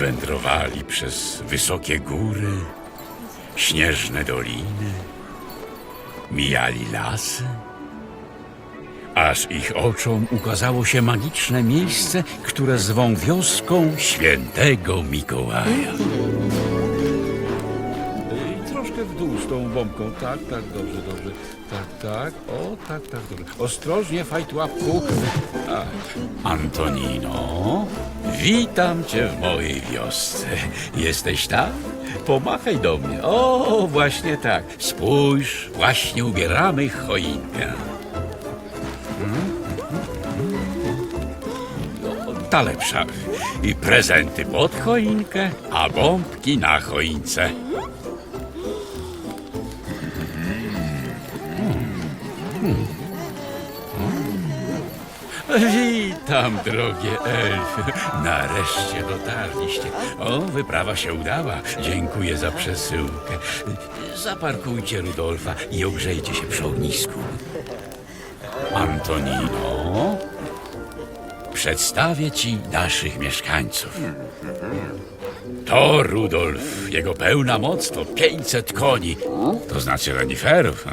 Wędrowali przez wysokie góry, śnieżne doliny, mijali lasy, aż ich oczom ukazało się magiczne miejsce, które zwą wioską świętego Mikołaja. Z tą bombką. Tak, tak, dobrze, dobrze. Tak, tak. O, tak, tak, dobrze. Ostrożnie, fajt łapku. A. Antonino, witam cię w mojej wiosce. Jesteś tam? Pomachaj do mnie. O, właśnie tak. Spójrz, właśnie ubieramy choinkę. Ta lepsza. I prezenty pod choinkę, a bombki na choince. Witam, drogie elfy. Nareszcie dotarliście. O, wyprawa się udała. Dziękuję za przesyłkę. Zaparkujcie Rudolfa i ogrzejcie się przy ognisku. Antonino, przedstawię ci naszych mieszkańców. To Rudolf. Jego pełna moc to 500 koni. To znaczy reniferów. A?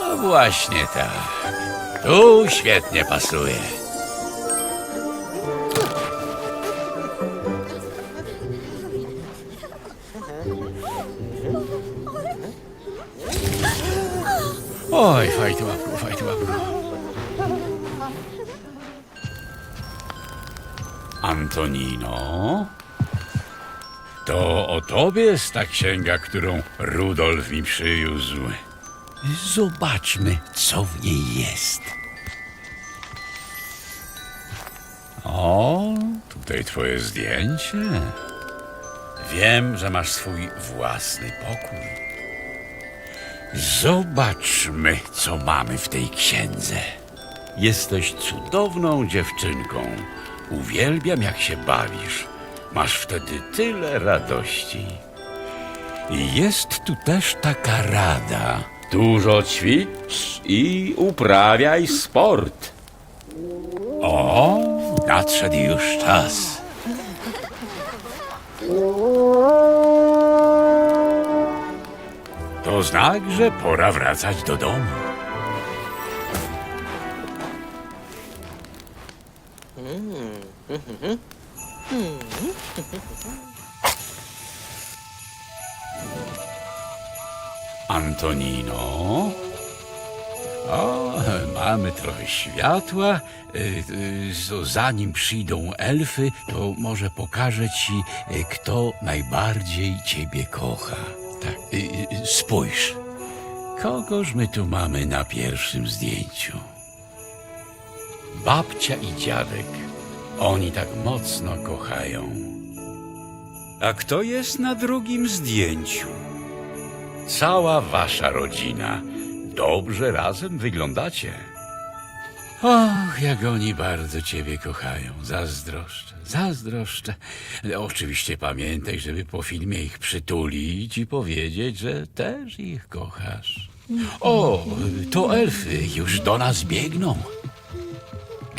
No właśnie tak. Tu świetnie pasuje. Oj, fajtu łapku, fajtu łapku. Antonino? To o tobie jest ta księga, którą Rudolf mi przywiózł. Zobaczmy, co w niej jest. O, tutaj twoje zdjęcie. Wiem, że masz swój własny pokój. Zobaczmy, co mamy w tej księdze. Jesteś cudowną dziewczynką. Uwielbiam, jak się bawisz. Masz wtedy tyle radości. I jest tu też taka rada. Dużo ćwicz i uprawiaj sport. O, nadszedł już czas. To znak, że pora wracać do domu. Antonino. O, mamy trochę światła. Y, y, Zanim przyjdą elfy, to może pokażę ci, y, kto najbardziej ciebie kocha. Tak, spójrz. Kogoż my tu mamy na pierwszym zdjęciu? Babcia i dziadek. Oni tak mocno kochają. A kto jest na drugim zdjęciu? Cała wasza rodzina. Dobrze razem wyglądacie. Och, jak oni bardzo ciebie kochają. Zazdroszczę, zazdroszczę. Ale Oczywiście pamiętaj, żeby po filmie ich przytulić i powiedzieć, że też ich kochasz. O, to elfy już do nas biegną.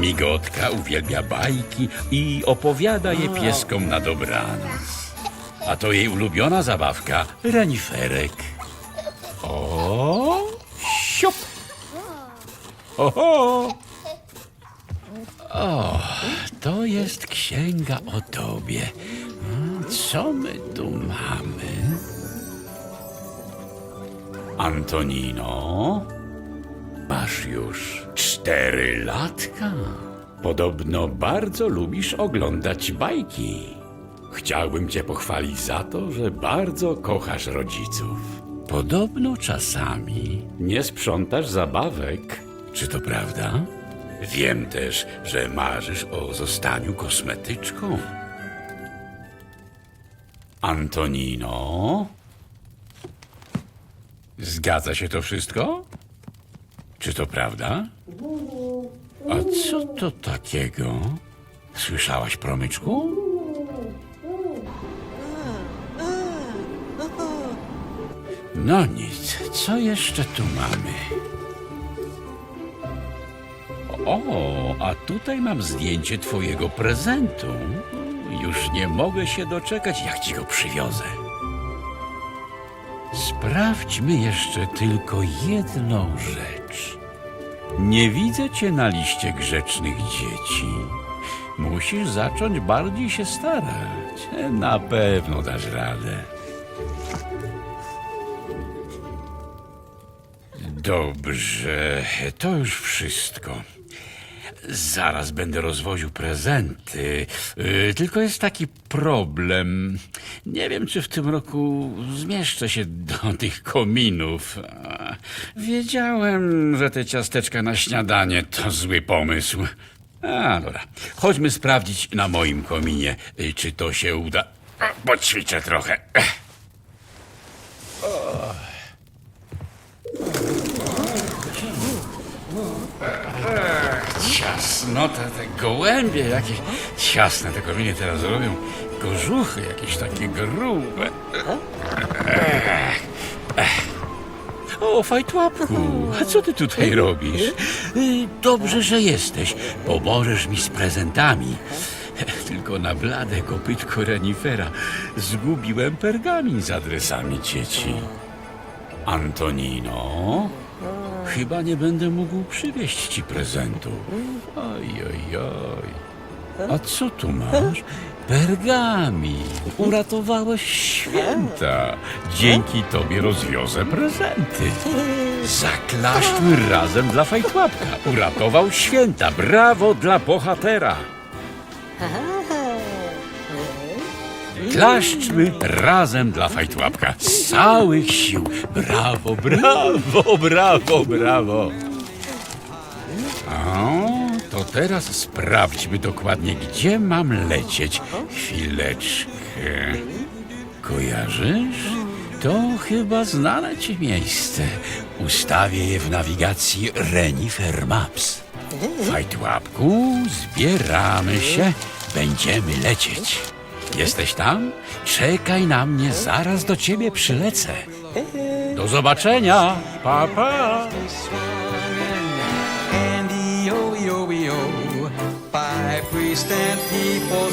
Migotka uwielbia bajki i opowiada je pieskom na dobranoc. A to jej ulubiona zabawka reniferek. O, siup! Oho! O, to jest księga o tobie. Mm, Co my tu mamy? Antonino, masz już cztery latka. Podobno bardzo lubisz oglądać bajki. Chciałbym cię pochwalić za to, że bardzo kochasz rodziców. Podobno czasami nie sprzątasz zabawek. Czy to prawda? Wiem też, że marzysz o zostaniu kosmetyczką. Antonino? Zgadza się to wszystko? Czy to prawda? A co to takiego? Słyszałaś, promyczku? No nic, co jeszcze tu mamy? O, a tutaj mam zdjęcie twojego prezentu. Już nie mogę się doczekać, jak ci go przywiozę. Sprawdźmy jeszcze tylko jedną rzecz. Nie widzę cię na liście grzecznych dzieci. Musisz zacząć bardziej się starać. Na pewno dasz radę. Dobrze, to już wszystko. Zaraz będę rozwoził prezenty. Yy, Tylko jest taki problem. Nie wiem, czy w tym roku zmieszczę się do tych kominów. Wiedziałem, że te ciasteczka na śniadanie to zły pomysł. A, dobra. Chodźmy sprawdzić na moim kominie, yy, czy to się uda. A, Poćwiczę trochę. Ciasno, te, te gołębie jakieś ciasne te kominy teraz robią. Kożuchy jakieś takie grube. O, fajtłapku, a co ty tutaj robisz? Dobrze, że jesteś. Pomożesz mi z prezentami. Tylko na blade kopytko renifera zgubiłem pergamin z adresami dzieci. Antonino, chyba nie będę mógł przywieźć ci prezentu. Oj, oj, oj. A co tu masz? Pergamin. Uratowałeś święta. Dzięki tobie rozwiozę prezenty. Zaklaszczmy razem dla fajtłapka. Uratował święta. Brawo dla bohatera. Klaszczmy razem dla fajtłapka. Z całych sił. Brawo, brawo, brawo, brawo. O, to teraz sprawdźmy dokładnie, gdzie mam lecieć. Chwileczkę. Kojarzysz? To chyba znane ci miejsce. Ustawię je w nawigacji Renifer Maps. Fajtłapku, zbieramy się. Będziemy lecieć. Jesteś tam? Czekaj na mnie, zaraz do ciebie przylecę. Do zobaczenia. Pa, pa. Priest and people